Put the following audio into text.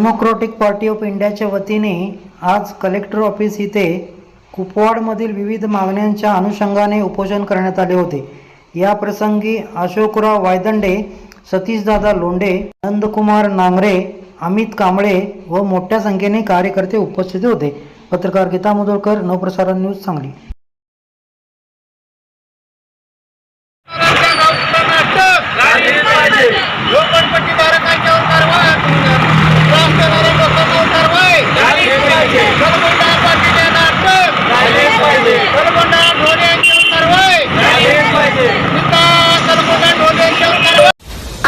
Democratic party of इंडियाच्या वतीने आज कलेक्टर ऑफिस इथे कुपवाडमधील विविध मागण्यांच्या अनुषंगाने उपोषण करण्यात आले होते. या प्रसंगी अशोकराव वायदंडे सतीशदादा लोंढे नंदकुमार नांगरे अमित कांबळे व मोठ्या संख्येने कार्यकर्ते उपस्थित होते. पत्रकार गीता मुदोळकर नवप्रसारण न्यूज सांगली.